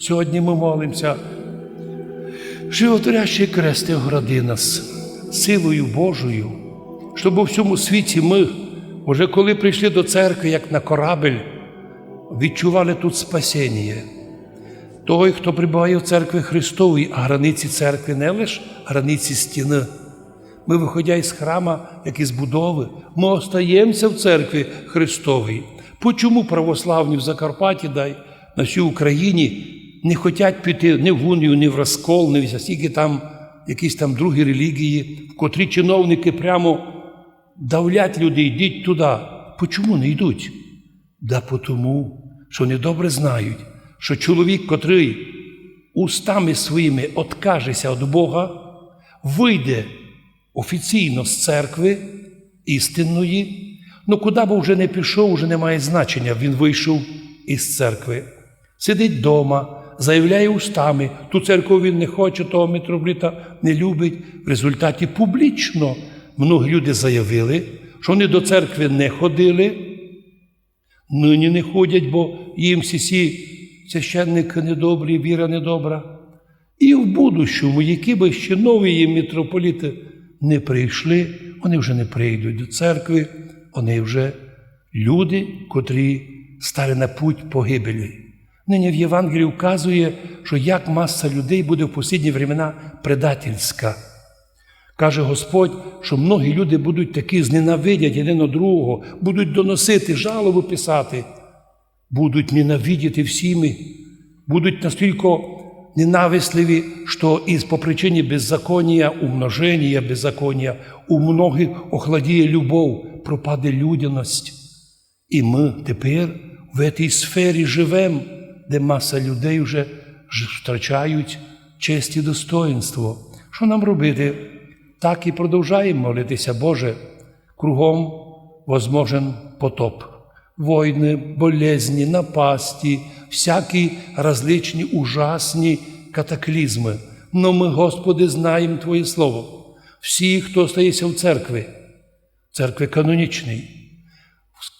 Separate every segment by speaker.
Speaker 1: Сьогодні ми молимося. Животворящий крести огради нас силою Божою, щоб у всьому світі ми, уже коли прийшли до церкви, як на корабель, відчували тут спасіння. Той, хто прибуває в церкві Христовій, а границі церкви не лише границі стіни. Ми, виходя із храма, як із будови, ми остаємося в церкві Христовій. Почому православні в Закарпатті, дай на всій Україні не хочуть піти ні в унію, ні в розкол, ні в скільки там якісь там другі релігії, в котрі чиновники прямо давлять людей, йдіть туди. Почому не йдуть? Да тому, що вони добре знають, що чоловік, котрий устами своїми откажеться від Бога, вийде офіційно з церкви істинної, ну куди б вже не пішов, вже не має значення. Він вийшов із церкви. Сидить вдома, заявляє устами, ту церкву він не хоче, того митрополита не любить. В результаті публічно многі люди заявили, що вони до церкви не ходили, нині не ходять, бо їм всі ці священники недобрі, віра недобра. І в будущому, які би ще нові митрополіти не прийшли, вони вже не прийдуть до церкви, вони вже люди, котрі стали на путь погибелі. Нині в Євангелії вказує, що як маса людей буде в послідні времена предательська. Каже Господь, що многі люди будуть такі зненавидять один од другого, будуть доносити, жалобу писати, будуть ненавидіти всіми, будуть настільки ненависливі, що із по причині беззаконня, умноження беззаконня у многих охладіє любов, пропаде людяність. І ми тепер в цій сфері живемо, де маса людей вже втрачають честь і достоинство. Що нам робити? Так і продовжаємо молитися, Боже, кругом возможен потоп. Войни, болезні, напасті, всякі различні ужасні катаклізми. Но ми, Господи, знаємо Твоє Слово. Всі, хто остається в церкві, церкви канонічній,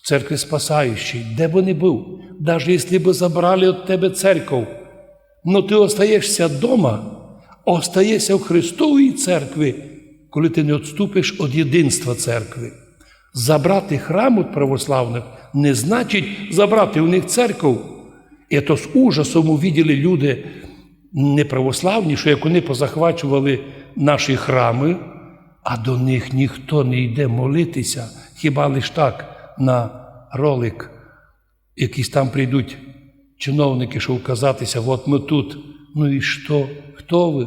Speaker 1: церкві спасаючій, де б не був, навіть якщо б забрали від тебе церкву, но ти остаєшся вдома, остаєшся в Христовій церкві, коли ти не відступиш від єдинства церкви. Забрати храм від православних не значить забрати у них церкву. І то з ужасом увиділи люди неправославні, що як вони позахвачували наші храми, а до них ніхто не йде молитися, хіба лиш так на ролик, якісь там прийдуть чиновники, щоб вказатися, от ми тут. Ну і що? Хто ви?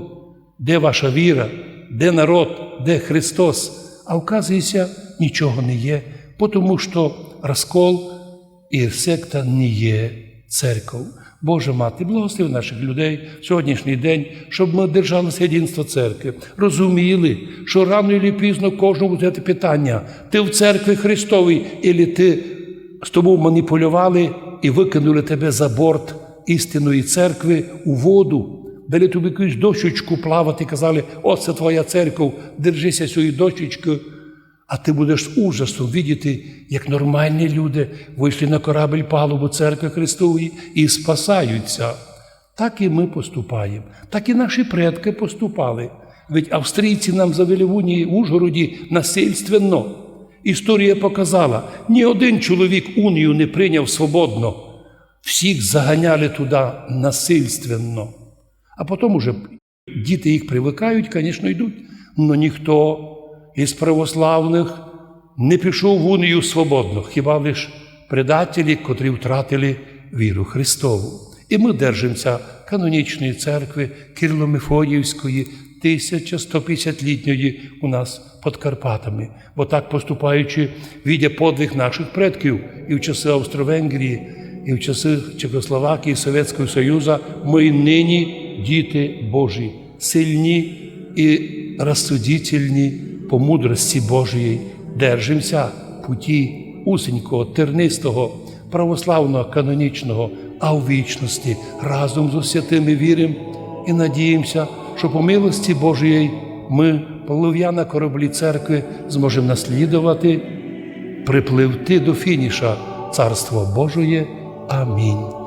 Speaker 1: Де ваша віра? Де народ? Де Христос? А вказується, нічого не є, тому що розкол і секта не є церков. Боже мати, благослови наших людей в сьогоднішній день, щоб ми держалися єдинства церкви, розуміли, що рано і пізно кожному буде питання: ти в церкві Христовій, або ти з тобою маніпулювали і викинули тебе за борт істинної церкви у воду. Дали тобі якусь дощечку плавати, казали, ось це твоя церква, держися цієї дощечки. А ти будеш з ужасом видіти, як нормальні люди вийшли на корабль палубу церкви Христової і спасаються. Так і ми поступаємо, так і наші предки поступали. Ведь австрійці нам завели в Унії в Ужгороді насильственно. Історія показала, ні один чоловік унію не прийняв свободно. Всіх заганяли туди насильственно. А потім уже діти їх привикають, звісно, йдуть. Но ніхто із православних не пішов в унію свободно, хіба лиш предателі, котрі втратили віру Христову. І ми держимося канонічної церкви Кирло-Мефодіївської, 1150-літньої у нас під Карпатами. Бо так поступаючи, відя подвиг наших предків і в часи Австро-Венгрії, і в часи Чехословакії, Совєтського Союзу, ми нині діти Божі, сильні і розсудительні по мудрості Божої. Держимося путі усенького, тернистого, православного, канонічного, а у вічності разом з святими віримо і надіємося, що по милості Божої ми, полов'я на кораблі церкви, зможемо наслідувати, припливти до фініша Царство Божої. Амінь.